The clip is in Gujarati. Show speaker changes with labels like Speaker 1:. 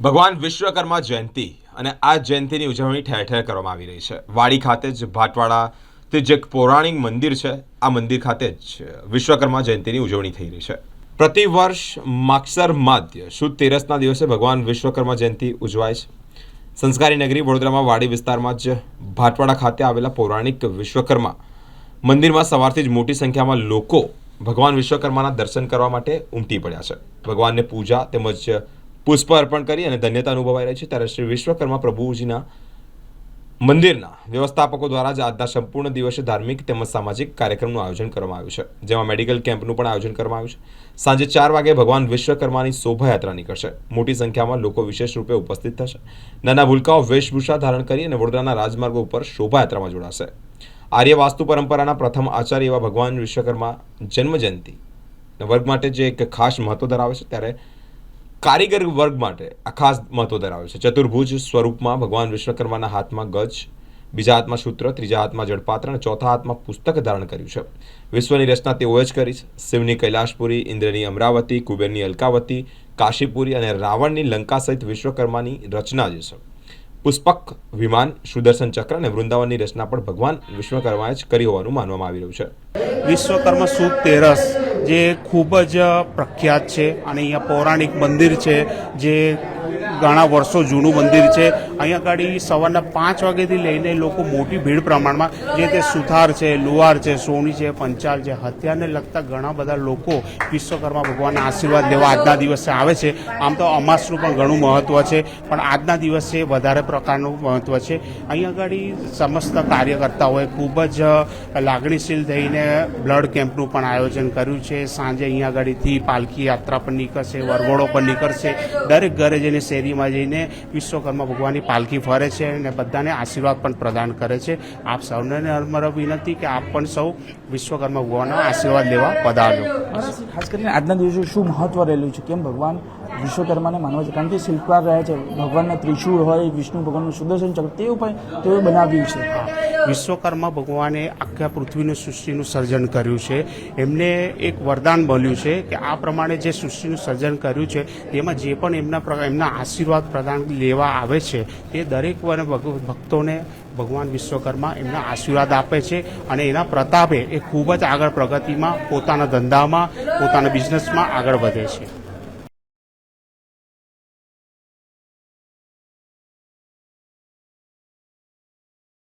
Speaker 1: ભગવાન વિશ્વકર્મા જયંતિ અને આ જયંતિની ઉજવણી ઠેર ઠેર કરવામાં આવી રહી છે. વાડી ખાતે જ ભાટવાડા તે જે પૌરાણિક મંદિર છે. આ મંદિર ખાતે જ વિશ્વકર્મા જયંતિની ઉજવણી થઈ રહી છે. પ્રતિ વર્ષ માક્ષર માધ્ય શુદ્ધ તેરસના દિવસે ભગવાન વિશ્વકર્મા જયંતિ ઉજવાય છે. સંસ્કારી નગરી વડોદરામાં વાડી વિસ્તારમાં જ ભાટવાડા ખાતે આવેલા પૌરાણિક વિશ્વકર્મા મંદિરમાં સવારથી જ મોટી સંખ્યામાં લોકો ભગવાન વિશ્વકર્માના દર્શન કરવા માટે ઉમટી પડ્યા છે. ભગવાનને પૂજા તેમજ પુષ્પ અર્પણ કરી અને ધન્યતા અનુભવાઈ રહી છે. ત્યારે શ્રી વિશ્વકર્મા પ્રભુજીના મંદિરના વ્યવસ્થાપકો દ્વારા જ આજના સંપૂર્ણ દિવસે ધાર્મિક તેમજ સામાજિક કાર્યક્રમનું આયોજન કરવામાં આવ્યું છે. જેમાં મેડિકલ કેમ્પનું પણ આયોજન કરવામાં આવ્યું છે. સાંજે ચાર વાગે ભગવાન વિશ્વકર્માની શોભાયાત્રા નીકળશે. મોટી સંખ્યામાં લોકો વિશેષ રૂપે ઉપસ્થિત થશે. નાના ભૂલકાઓ વેશભૂષા ધારણ કરી અને વડોદરાના રાજમાર્ગો ઉપર શોભાયાત્રામાં જોડાશે. આર્ય વાસ્તુ પરંપરાના પ્રથમ આચાર્ય એવા ભગવાન વિશ્વકર્મા જન્મજયંતિ. વર્ગ માટે જે એક ખાસ મહત્વ ધરાવે છે, ત્યારે કારીગર વર્ગ માટે આ ખાસ મહત્વ ધરાવે છે. ચતુર્ભુજ સ્વરૂપમાં ભગવાન વિશ્વકર્માના હાથમાં ગજ, બીજા હાથમાં સૂત્ર, ત્રીજા હાથમાં જળપાત્ર અને ચોથા હાથમાં પુસ્તક ધારણ કર્યું છે. વિશ્વની રચના તેઓએ જ કરી છે. શિવની કૈલાશપુરી, ઇન્દ્રની અમરાવતી, કુબેરની અલકાવતી, કાશીપુરી અને રાવણની લંકા સહિત વિશ્વકર્માની રચના જે છે. પુષ્પક, વિમાન, સુદર્શન ચક્ર અને વૃંદાવનની રચના પણ ભગવાન વિશ્વકર્માએ જ કરી હોવાનું માનવામાં આવી રહ્યું છે.
Speaker 2: વિશ્વકર્મા શુભ તેરસ જે ખૂબ જ પ્રખ્યાત છે અને અહીંયા પૌરાણિક મંદિર છે જે ઘણા વર્ષો જૂનું મંદિર છે. અહીંયા આગળ સવારના પાંચ વાગ્યાથી લઈને લોકો મોટી ભીડ પ્રમાણમાં જે તે સુથાર છે, લુહાર છે, સોની છે, પંચાલ છે, હત્યાને લગતા ઘણા બધા લોકો વિશ્વકર્મા ભગવાનના આશીર્વાદ લેવા આજના દિવસે આવે છે. આમ તો અમાસનું પણ ઘણું મહત્ત્વ છે, પણ આજના દિવસે વધારે પ્રકારનું મહત્ત્વ છે. અહીંયા આગળ સમસ્ત કાર્યકર્તાઓએ ખૂબ જ લાગણીશીલ થઈને બ્લડ કેમ્પનું પણ આયોજન કર્યું છે. સાંજે અહીંયા આગળથી પાલખી યાત્રા પણ નીકળશે, વરઘોડો પણ નીકળશે. દરેક ઘરે જઈને શેરીમાં જઈને વિશ્વકર્મા ભગવાનની પાલખી ફરે છે અને બધાને આશીર્વાદ પણ પ્રદાન કરે છે. આપ સૌને મારો વિનંતી કે આપ પણ સૌ વિશ્વકર્મા ભગવાનના આશીર્વાદ લેવા પધારજો.
Speaker 3: ખાસ કરીને આજના દિવસે શું મહત્વ રહેલું છે? કેમ ભગવાન વિશ્વકર્માને માનવા છે. કારણ કે શિલ્પકાર રહ્યા છે. ભગવાનના ત્રિશૂળ હોય, વિષ્ણુ ભગવાનનું સુદર્શન ચક્ર તે પણ તેઓએ બનાવ્યું છે.
Speaker 2: વિશ્વકર્મા ભગવાને આખા પૃથ્વીનું સૃષ્ટિનું સર્જન કર્યું છે. એમને એક વરદાન મળ્યું છે કે આ પ્રમાણે જે સૃષ્ટિનું સર્જન કર્યું છે, તેમાં જે પણ એમના એમના આશીર્વાદ પ્રદાન લેવા આવે છે, તે દરેક ભક્તોને ભગવાન વિશ્વકર્મા એમના આશીર્વાદ આપે છે અને એના પ્રતાપે એ ખૂબ જ આગળ પ્રગતિમાં પોતાના ધંધામાં, પોતાના બિઝનેસમાં આગળ વધે છે.